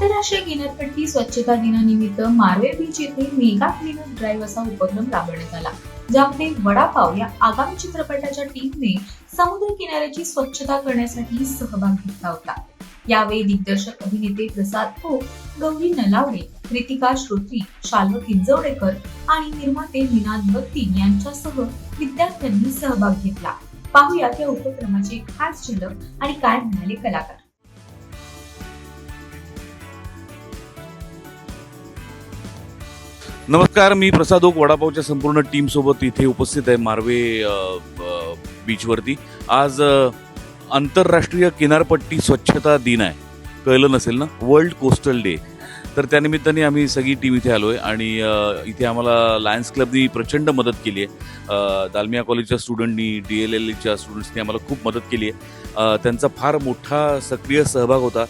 आंतरराष्ट्रीय किनारपट्टी स्वच्छता दिनानिमित्त मारवे बीच येथे मेगा क्लीनअप ड्राईव्ह असा उपक्रम राबवण्यात आला ज्यामध्ये वडापाव या आगामी चित्रपटाच्या टीमने समुद्र किनाऱ्याची स्वच्छता करण्यासाठी सहभाग घेतला होता. यावेळी दिग्दर्शक अभिनेते प्रसाद हो गौरी नलावडे कृतिका श्रोत्री शाल्व किंजवडेकर आणि निर्माते निनाद भक्ती यांच्यासह विद्यार्थ्यांनी सहभाग घेतला. पाहुयात या उपक्रमाची खास झलक आणि काय म्हणाले कलाकार. नमस्कार मी प्रसाद ओक वडापावच्या संपूर्ण टीमसोबत इथे उपस्थित आहे मार्वे बीचवरती आज आंतरराष्ट्रीय किनारपट्टी स्वच्छता दिन आहे. कळलं नसेल ना? वर्ल्ड कोस्टल डे तर त्यानिमित्ताने आम्ही सगळी टीम इथे आलो आहे आणि इथे आम्हाला लायन्स क्लबनी प्रचंड मदत केली आहे दालमिया कॉलेजच्या स्टुडंटनी डी एल एलच्या स्टुडंट्सनी आम्हाला खूप मदत केली आहे त्यांचा फार मोठा सक्रिय सहभाग होता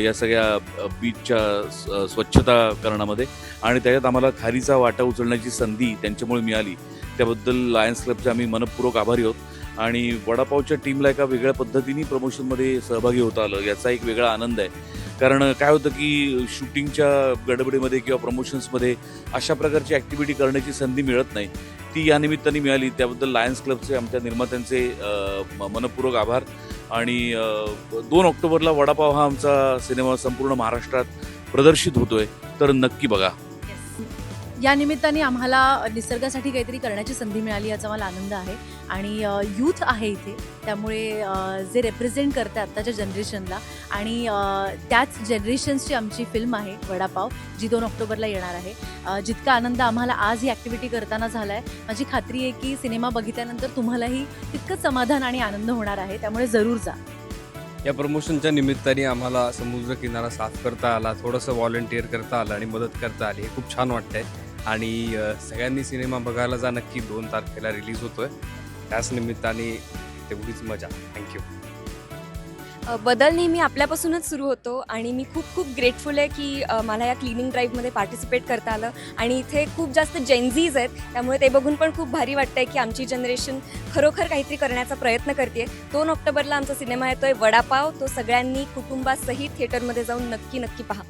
या सगळ्या बीचच्या स्वच्छता करण्यामध्ये आणि त्याच्यात आम्हाला खारीचा वाटा उचलण्याची संधी त्यांच्यामुळे मिळाली. त्याबद्दल लायन्स क्लबचे आम्ही मनपूर्वक आभारी आहोत. आणि वडापावच्या टीमला एका वेगळ्या पद्धतीने प्रमोशनमध्ये सहभागी होता आलं याचा एक वेगळा आनंद आहे. कारण काय होतं की शूटिंगच्या गडबडीमध्ये किंवा प्रमोशन्समध्ये अशा प्रकारची ॲक्टिव्हिटी करण्याची संधी मिळत नाही. ती या निमित्ताने मिळाली. त्याबद्दल लायन्स क्लबचे आमच्या निर्मात्यांचे मनपूर्वक आभार. आणि दोन ऑक्टोबरला वडापाव हा आमचा सिनेमा संपूर्ण महाराष्ट्रात प्रदर्शित होतोय. तर नक्की बघा. या निमित्ताने आम्हाला निसर्गासाठी काहीतरी करण्याची संधी मिळाली याचा मला आनंद आहे. आणि यूथ आहे इथे. त्यामुळे जे रेप्रेझेंट करते आत्ताच्या जनरेशनला आणि त्याच जनरेशन्सची आमची फिल्म आहे वडापाव जी दोन ऑक्टोबरला येणार आहे. जितका आनंद आम्हाला आज ही ॲक्टिव्हिटी करताना झाला आहे माझी खात्री आहे की सिनेमा बघितल्यानंतर तुम्हालाही तितकंच समाधान आणि आनंद होणार आहे. त्यामुळे जरूर जा. या प्रमोशनच्या निमित्ताने आम्हाला समुद्र किनारा साफ करता आला थोडंसं व्हॉलंटिअर करता आलं आणि मदत करता आली. हे खूप छान वाटतंय. आणि सगळ्यांनी सिनेमा बघायला जा नक्की दोन तारखेला रिलीज होतोय. त्याच निमित्ताने तेवढीच मजा. थँक्यू बदल नेहमी आपल्यापासूनच सुरू होतो आणि मी खूप खूप ग्रेटफुल आहे की मला या क्लिनिंग ड्राईव्हमध्ये पार्टिसिपेट करता आलं. आणि इथे खूप जास्त जेन्झीज आहेत त्यामुळे ते बघून पण खूप भारी वाटतं आहे की आमची जनरेशन खरोखर काहीतरी करण्याचा प्रयत्न करते दोन ऑक्टोबरला आमचा सिनेमा येतोय वडापाव. तो सगळ्यांनी कुटुंबासहित थिएटरमध्ये जाऊन नक्की नक्की पहा.